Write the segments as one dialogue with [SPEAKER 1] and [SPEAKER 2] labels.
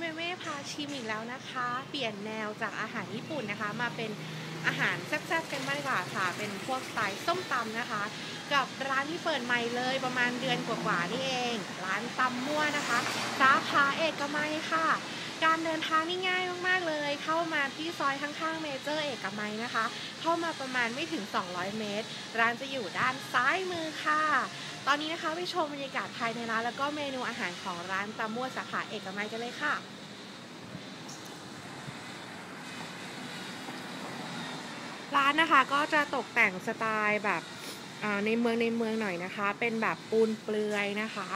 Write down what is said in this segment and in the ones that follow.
[SPEAKER 1] แม่แม่พาชิมอีกแล้วนะคะ เปลี่ยนแนวจากอาหารญี่ปุ่นนะคะ มาเป็นอาหารแซ่บๆกันบ้างดีกว่าค่ะ เป็นพวกสไตล์ส้มตำนะคะ กับร้านที่เปิดใหม่เลยประมาณเดือนกว่าๆนี่เอง ร้านตำมั่วนะคะ สาขาเอกมัยค่ะ การเดินทางนี่ง่ายมากๆเลย เข้ามาที่ซอยข้างๆเมเจอร์เอกมัยนะคะ เข้ามาประมาณไม่ถึง 200 เมตร ร้านจะอยู่ด้านซ้ายมือค่ะ ตอนนี้นะคะไปชมบรรยากาศภายในร้านแล้วก็เมนูอาหารของร้านตำมั่วสาขาเอกมัยกันเลยค่ะร้านนะคะก็จะตกแต่งสไตล์แบบในเมืองในเมืองหน่อยนะคะ เป็นแบบปูนเปลือยนะคะ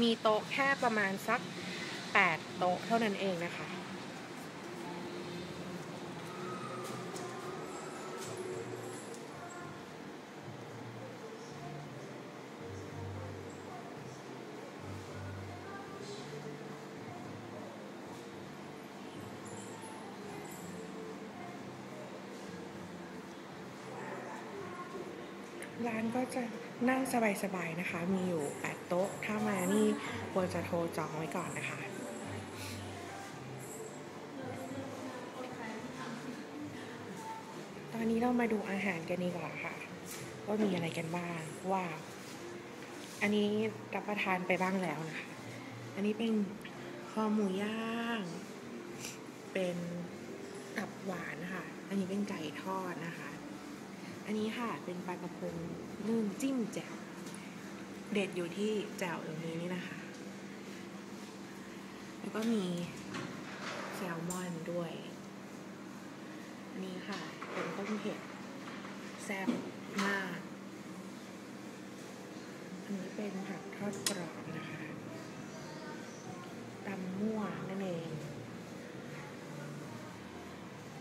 [SPEAKER 1] มีโต๊ะแค่ประมาณสัก 8 โต๊ะเท่านั้นเองนะคะ ร้านก็จะนั่งสบายๆนะคะ มีอยู่8โต๊ะ ถ้ามานี่ควรจะโทรจองไว้ก่อนนะคะตอนนี้เรามาดูอาหารกันดีกว่าค่ะ ว่ามีอะไรกันบ้างว้าอันนี้รับประทานไปบ้างแล้วนะคะ อันนี้เป็นคอหมูย่าง เป็นตับหวานนะคะ อันนี้เป็นไก่ทอดนะคะ อันนี้ค่ะเป็นปลากระพงนึ่งจิ้มแจ่วเด็ดอยู่ที่แจ่วตรงนี้นี่นะคะ แล้วก็มีแซลมอนด้วยอันนี้ค่ะ เป็นต้มเผ็ดแซ่บมาก อันนี้เป็นผักทอดกรอบนะคะตำมั่วนั่นเอง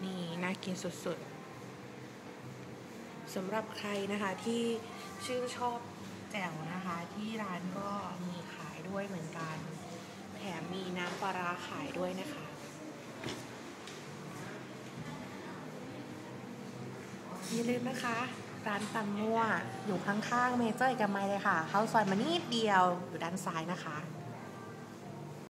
[SPEAKER 1] นี่น่ากินสุดๆ สำหรับใครนะคะที่ชื่นชอบแจ่วนะคะ ที่ร้านก็มีขายด้วยเหมือนกัน แถมมีน้ำปลาร้าขายด้วยนะคะอย่าลืมนะคะ ร้านตำมั่วอยู่ข้างๆเมเจอร์เอกมัยเลยค่ะ เข้าซอยมานิดเดียวอยู่ด้านซ้ายนะคะ